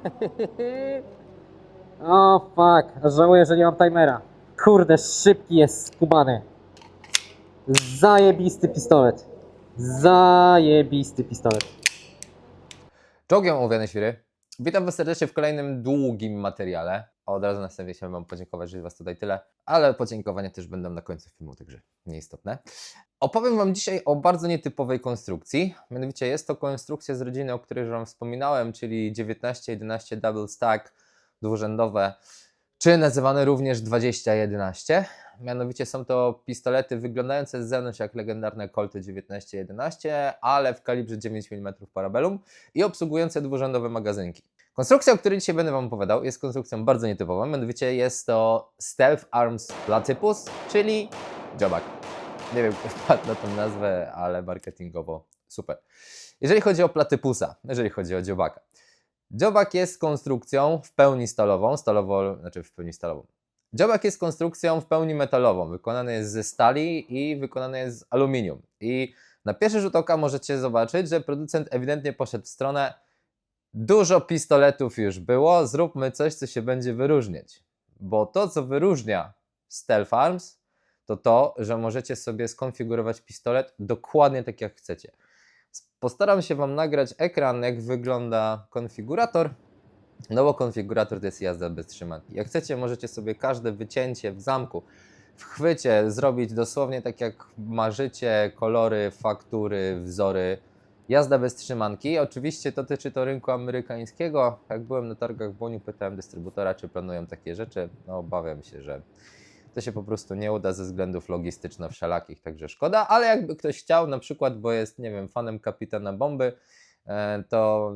O fuck, żałuję, że nie mam timera. Kurde, szybki jest skubany. Zajebisty pistolet. Zajebisty pistolet. Czołgiem ołowiane świry. Witam Was serdecznie w kolejnym długim materiale. Od razu na wstępie chciałbym Wam podziękować, że Was tutaj tyle, ale podziękowania też będą na końcu filmu, także nieistotne. Opowiem Wam dzisiaj o bardzo nietypowej konstrukcji. Mianowicie jest to konstrukcja z rodziny, o której już Wam wspominałem, czyli 1911 Double Stack dwurzędowe, czy nazywane również 2011. Mianowicie są to pistolety wyglądające z zewnątrz jak legendarne Colty 1911, ale w kalibrze 9 mm Parabellum i obsługujące dwurzędowe magazynki. Konstrukcja, o której dzisiaj będę Wam opowiadał, jest konstrukcją bardzo nietypową, mianowicie jest to Stealth Arms Platypus, czyli dziobak. Nie wiem, kto wpadł na tą nazwę, ale marketingowo super. Jeżeli chodzi o platypusa, jeżeli chodzi o dziobaka. Dziobak jest konstrukcją w pełni stalową, stalowo, znaczy w pełni stalową. Dziobak jest konstrukcją w pełni metalową, wykonany jest ze stali i wykonany jest z aluminium. I na pierwszy rzut oka możecie zobaczyć, że producent ewidentnie poszedł w stronę dużo pistoletów już było, zróbmy coś, co się będzie wyróżniać. Bo to, co wyróżnia Stealth Arms, to to, że możecie sobie skonfigurować pistolet dokładnie tak, jak chcecie. Postaram się Wam nagrać ekran, jak wygląda konfigurator, no bo konfigurator to jest jazda bez trzymanki. Jak chcecie, możecie sobie każde wycięcie w zamku, w chwycie zrobić dosłownie tak jak marzycie, kolory, faktury, wzory. Jazda bez trzymanki. Oczywiście dotyczy to rynku amerykańskiego. Jak byłem na targach w Boniu, pytałem dystrybutora, czy planują takie rzeczy. No obawiam się, że to się po prostu nie uda ze względów logistyczno-wszelakich, także szkoda, ale jakby ktoś chciał, na przykład, bo jest, nie wiem, fanem Kapitana Bomby, e, to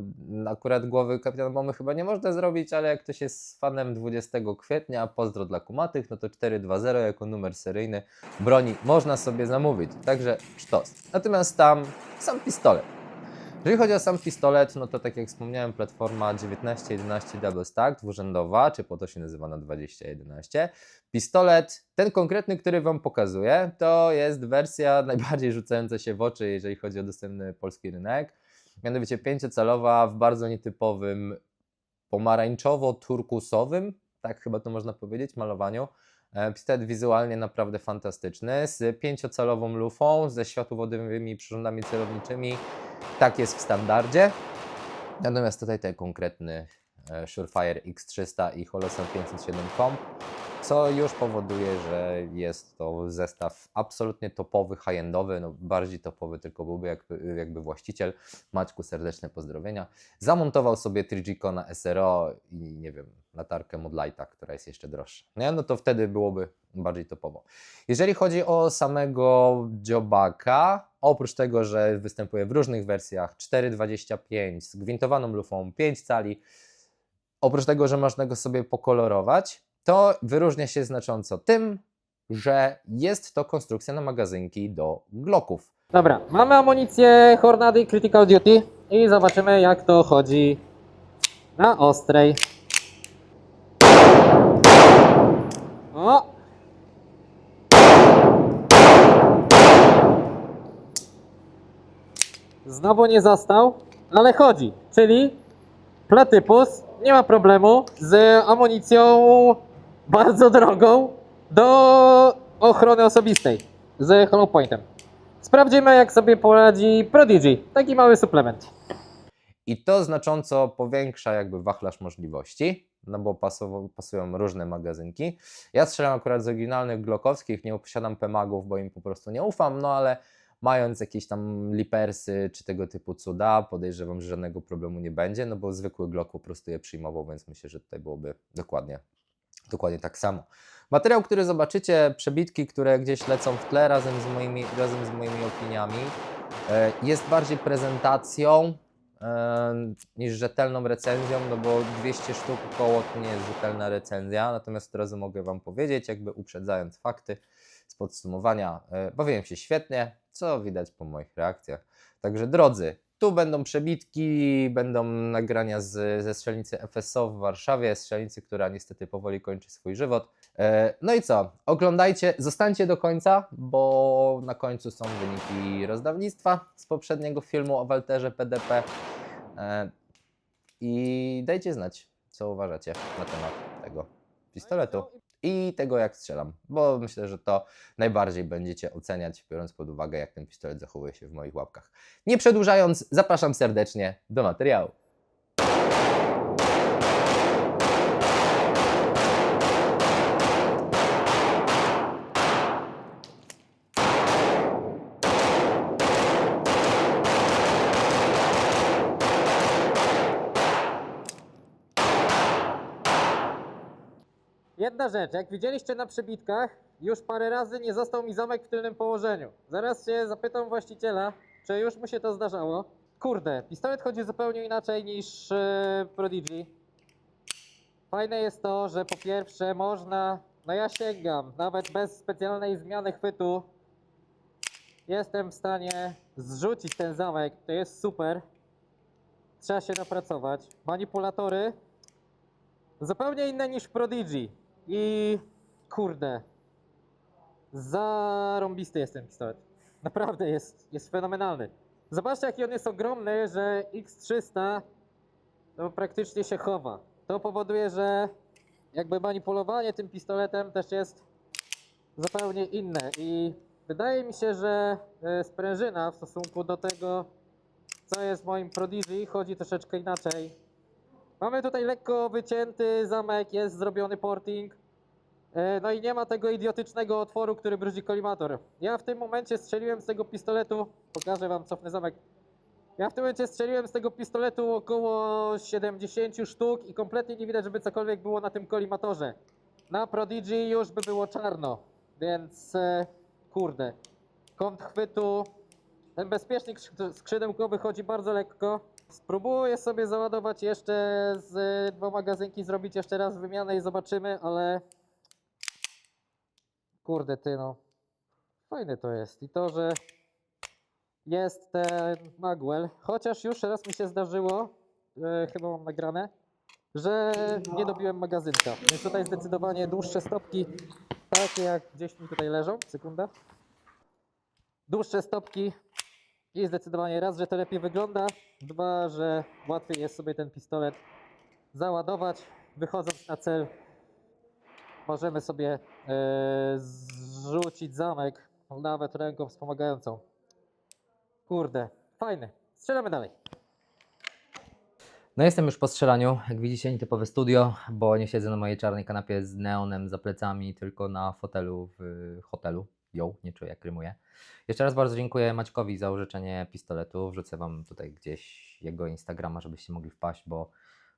akurat głowy Kapitana Bomby chyba nie można zrobić, ale jak ktoś jest fanem 20 kwietnia, pozdro dla kumatych, no to 420 jako numer seryjny broni można sobie zamówić, także sztos. Natomiast tam sam pistolet. Jeżeli chodzi o sam pistolet, no to tak jak wspomniałem, platforma 1911 Double Stack, dwurzędowa, czy po to się nazywa na 2011. Pistolet, ten konkretny, który Wam pokazuję, to jest wersja najbardziej rzucająca się w oczy, jeżeli chodzi o dostępny polski rynek. Mianowicie pięciocalowa w bardzo nietypowym pomarańczowo-turkusowym, tak chyba to można powiedzieć, malowaniu. E, Pistolet wizualnie naprawdę fantastyczny, z pięciocalową lufą, ze światłowodowymi przyrządami celowniczymi. Tak jest w standardzie. Natomiast tutaj ten konkretny e, Surefire X300 i Holosun 507 Comp, co już powoduje, że jest to zestaw absolutnie topowy, high-endowy, no bardziej topowy tylko byłby jakby, jakby właściciel. Maćku, serdeczne pozdrowienia. Zamontował sobie 3G na SRO i nie wiem, latarkę Modlighta, która jest jeszcze droższa. Nie? No to wtedy byłoby bardziej topowo. Jeżeli chodzi o samego dziobaka, oprócz tego, że występuje w różnych wersjach 4,25 z gwintowaną lufą 5 cali, oprócz tego, że można go sobie pokolorować, to wyróżnia się znacząco tym, że jest to konstrukcja na magazynki do Glocków. Dobra, mamy amunicję Hornady Critical Duty i zobaczymy jak to chodzi na ostrej. O! Znowu nie został, ale chodzi, czyli platypus nie ma problemu z amunicją bardzo drogą do ochrony osobistej z hollow pointem. Sprawdzimy, jak sobie poradzi Prodigy. Taki mały suplement. I to znacząco powiększa jakby wachlarz możliwości, no bo pasowo, pasują różne magazynki. Ja strzelam akurat z oryginalnych glockowskich, nie posiadam PMAGów, bo im po prostu nie ufam, no ale mając jakieś tam lipersy czy tego typu cuda, podejrzewam, że żadnego problemu nie będzie, no bo zwykły Glock po prostu je przyjmował, więc myślę, że tutaj byłoby dokładnie, dokładnie tak samo. Materiał, który zobaczycie, przebitki, które gdzieś lecą w tle razem z moimi, razem z moimi opiniami, e, jest bardziej prezentacją e, niż rzetelną recenzją, no bo 200 sztuk koło to nie jest rzetelna recenzja, natomiast od razu mogę Wam powiedzieć, jakby uprzedzając fakty z podsumowania, e, bawiłem się świetnie, co widać po moich reakcjach. Także drodzy, tu będą przebitki, będą nagrania z, ze strzelnicy FSO w Warszawie, strzelnicy, która niestety powoli kończy swój żywot. E, No i co? Oglądajcie, zostańcie do końca, bo na końcu są wyniki rozdawnictwa z poprzedniego filmu o Walterze PDP. E, i dajcie znać, co uważacie na temat tego pistoletu i tego, jak strzelam, bo myślę, że to najbardziej będziecie oceniać, biorąc pod uwagę, jak ten pistolet zachowuje się w moich łapkach. Nie przedłużając, zapraszam serdecznie do materiału. Jedna rzecz, jak widzieliście na przybitkach, już parę razy nie został mi zamek w tylnym położeniu. Zaraz się zapytam właściciela, czy już mu się to zdarzało. Kurde, pistolet chodzi zupełnie inaczej niż e, Prodigy. Fajne jest to, że po pierwsze można, no ja sięgam, nawet bez specjalnej zmiany chwytu, jestem w stanie zrzucić ten zamek, to jest super. Trzeba się napracować. Manipulatory zupełnie inne niż Prodigy. I kurde, zarąbisty jest ten pistolet. Naprawdę jest, jest fenomenalny. Zobaczcie, jaki on jest ogromny, że X300 to praktycznie się chowa. To powoduje, że jakby manipulowanie tym pistoletem też jest zupełnie inne. I wydaje mi się, że e, sprężyna w stosunku do tego, co jest w moim Prodigy, chodzi troszeczkę inaczej. Mamy tutaj lekko wycięty zamek, jest zrobiony porting. E, No i nie ma tego idiotycznego otworu, który brudzi kolimator. Ja w tym momencie strzeliłem z tego pistoletu, pokażę wam, cofnę zamek. Ja w tym momencie strzeliłem z tego pistoletu około 70 sztuk i kompletnie nie widać, żeby cokolwiek było na tym kolimatorze. Na Prodigy już by było czarno, więc e, kurde. Kąt chwytu, ten bezpiecznik skrzy- skrzydełkowy chodzi bardzo lekko. Spróbuję sobie załadować jeszcze z dwa magazynki, zrobić jeszcze raz wymianę i zobaczymy, ale kurde ty no, fajne to jest. I to, że jest ten Magwell, chociaż już raz mi się zdarzyło, e, chyba mam nagrane, że nie dobiłem magazynka, więc tutaj zdecydowanie dłuższe stopki, takie jak gdzieś mi tutaj leżą, sekunda, dłuższe stopki i zdecydowanie raz, że to lepiej wygląda, dwa, że łatwiej jest sobie ten pistolet załadować, wychodząc na cel możemy sobie e, zrzucić zamek, nawet ręką wspomagającą. Kurde, fajny. Strzelamy dalej. No jestem już po strzelaniu, jak widzicie nietypowe studio, bo nie siedzę na mojej czarnej kanapie z neonem za plecami, tylko na fotelu w hotelu. Ją, nie czuję jak rymuję. Jeszcze raz bardzo dziękuję Maćkowi za użyczenie pistoletu. Wrzucę Wam tutaj gdzieś jego Instagrama, żebyście mogli wpaść, bo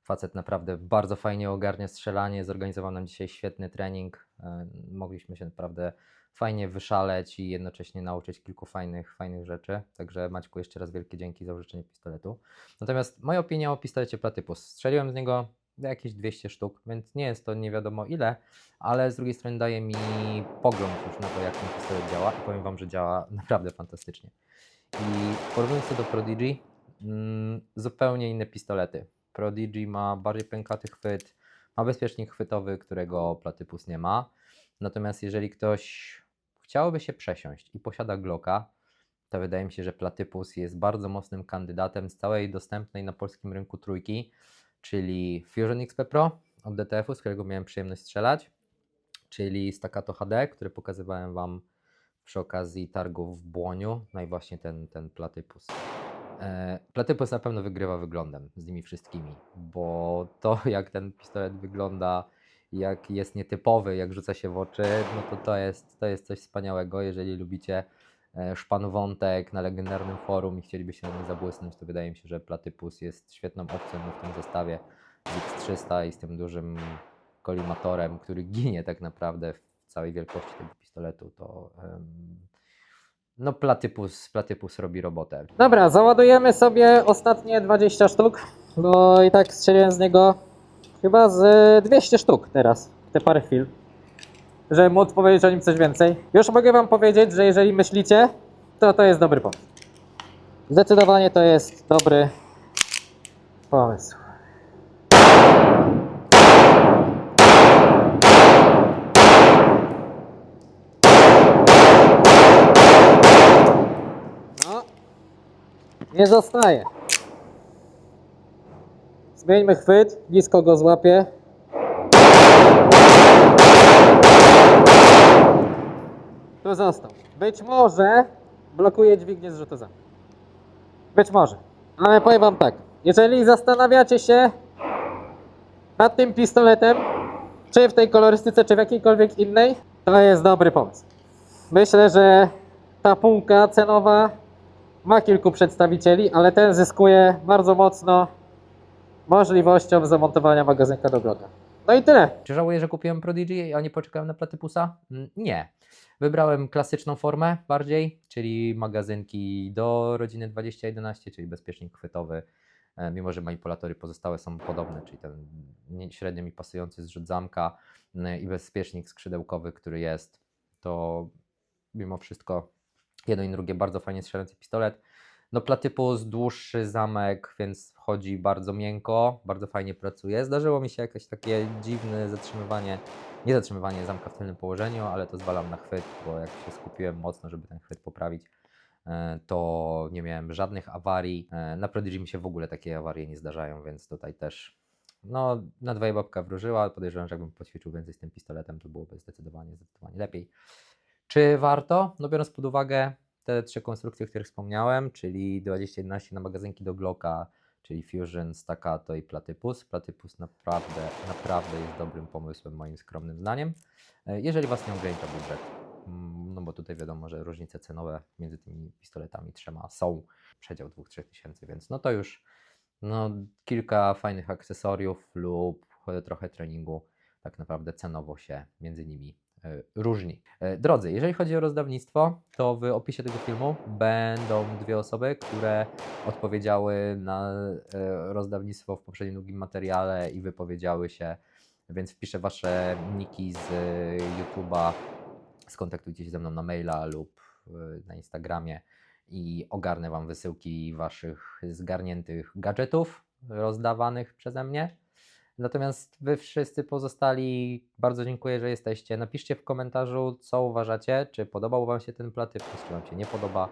facet naprawdę bardzo fajnie ogarnia strzelanie, zorganizował nam dzisiaj świetny trening. E, Mogliśmy się naprawdę fajnie wyszaleć i jednocześnie nauczyć kilku fajnych, fajnych rzeczy. Także Maćku jeszcze raz wielkie dzięki za użyczenie pistoletu. Natomiast moja opinia o pistolecie Platypus. Strzeliłem z niego jakieś 200 sztuk, więc nie jest to nie wiadomo ile, ale z drugiej strony daje mi pogląd już na to, jak ten pistolet działa i powiem Wam, że działa naprawdę fantastycznie. I porównując to do Prodigy, mm, zupełnie inne pistolety. Prodigy ma bardziej pękaty chwyt, ma bezpiecznik chwytowy, którego Platypus nie ma. Natomiast jeżeli ktoś chciałoby się przesiąść i posiada Glocka, to wydaje mi się, że Platypus jest bardzo mocnym kandydatem z całej dostępnej na polskim rynku trójki, czyli Fusion XP Pro od DTF-u, z którego miałem przyjemność strzelać, czyli Staccato HD, który pokazywałem Wam przy okazji targów w Błoniu, no i właśnie ten, ten Platypus. E, Platypus na pewno wygrywa wyglądem z nimi wszystkimi, bo to jak ten pistolet wygląda, jak jest nietypowy, jak rzuca się w oczy, no to to jest, to jest coś wspaniałego. Jeżeli lubicie szpan wątek na legendarnym forum i chcielibyście na nim zabłysnąć, to wydaje mi się, że Platypus jest świetną opcją w tym zestawie z X300 i z tym dużym kolimatorem, który ginie tak naprawdę w całej wielkości tego pistoletu, to no Platypus, Platypus robi robotę. Dobra, załadujemy sobie ostatnie 20 sztuk, bo i tak strzeliłem z niego chyba z 200 sztuk teraz, te parę chwil. Żeby móc powiedzieć o nim coś więcej. Już mogę wam powiedzieć, że jeżeli myślicie, to to jest dobry pomysł. Zdecydowanie to jest dobry pomysł. No, nie zostaje. Zmieńmy chwyt, nisko go złapię. Tu został. Być może blokuje dźwignię zrzutu za. Być może. Ale powiem wam tak. Jeżeli zastanawiacie się nad tym pistoletem, czy w tej kolorystyce, czy w jakiejkolwiek innej, to jest dobry pomysł. Myślę, że ta półka cenowa ma kilku przedstawicieli, ale ten zyskuje bardzo mocno możliwością zamontowania magazynka do Glocka. No i tyle. Czy żałuję, że kupiłem Prodigy, a nie poczekałem na Platypusa? Mm, Nie. Wybrałem klasyczną formę bardziej, czyli magazynki do rodziny 2011, czyli bezpiecznik chwytowy, e, mimo że manipulatory pozostałe są podobne, czyli ten średnio mi pasujący zrzut zamka i bezpiecznik skrzydełkowy, który jest, to mimo wszystko jedno i drugie bardzo fajnie strzelający pistolet. No platypus, dłuższy zamek, więc chodzi bardzo miękko, bardzo fajnie pracuje. Zdarzyło mi się jakieś takie dziwne zatrzymywanie, nie zatrzymywanie zamka w tylnym położeniu, ale to zwalam na chwyt, bo jak się skupiłem mocno, żeby ten chwyt poprawić, e, to nie miałem żadnych awarii. E, Na Prodigy mi się w ogóle takie awarie nie zdarzają, więc tutaj też no, na dwoje babka wróżyła. Podejrzewam, że jakbym poćwiczył więcej z tym pistoletem, to byłoby zdecydowanie, zdecydowanie lepiej. Czy warto? No biorąc pod uwagę te trzy konstrukcje, o których wspomniałem, czyli 2011 na magazynki do Glocka, czyli Fusion, Staccato i Platypus. Platypus naprawdę, naprawdę jest dobrym pomysłem moim skromnym zdaniem. E, Jeżeli Was nie ogranicza budżet, Mm, no bo tutaj wiadomo, że różnice cenowe między tymi pistoletami trzema są, przedział 2-3 tysięcy, więc no to już no, kilka fajnych akcesoriów lub trochę treningu tak naprawdę cenowo się między nimi różni. E, Drodzy, jeżeli chodzi o rozdawnictwo, to w opisie tego filmu będą dwie osoby, które odpowiedziały na e, rozdawnictwo w poprzednim długim materiale i wypowiedziały się, więc wpiszę Wasze niki z e, YouTube'a, skontaktujcie się ze mną na maila lub e, na Instagramie i ogarnę Wam wysyłki Waszych zgarniętych gadżetów rozdawanych przeze mnie. Natomiast Wy wszyscy pozostali, bardzo dziękuję, że jesteście. Napiszcie w komentarzu, co uważacie, czy podobał Wam się ten platypus, czy Wam się nie podoba.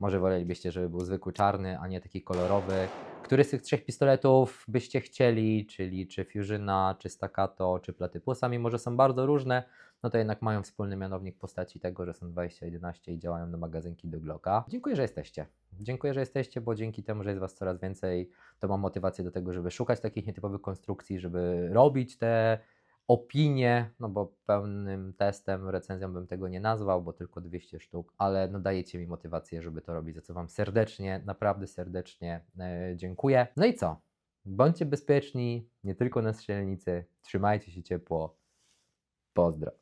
Może wolelibyście, żeby był zwykły czarny, a nie taki kolorowy. Który z tych trzech pistoletów byście chcieli, czyli czy Fusiona, czy Staccato, czy Platypusa, mimo że są bardzo różne, no to jednak mają wspólny mianownik postaci tego, że są 2011 i działają na magazynki do Glocka. Dziękuję, że jesteście. Dziękuję, że jesteście, bo dzięki temu, że jest Was coraz więcej, to mam motywację do tego, żeby szukać takich nietypowych konstrukcji, żeby robić te opinie, no bo pełnym testem, recenzją bym tego nie nazwał, bo tylko 200 sztuk, ale no dajecie mi motywację, żeby to robić, za co Wam serdecznie, naprawdę serdecznie e, dziękuję. No i co? Bądźcie bezpieczni, nie tylko na strzelnicy, trzymajcie się ciepło. Pozdro.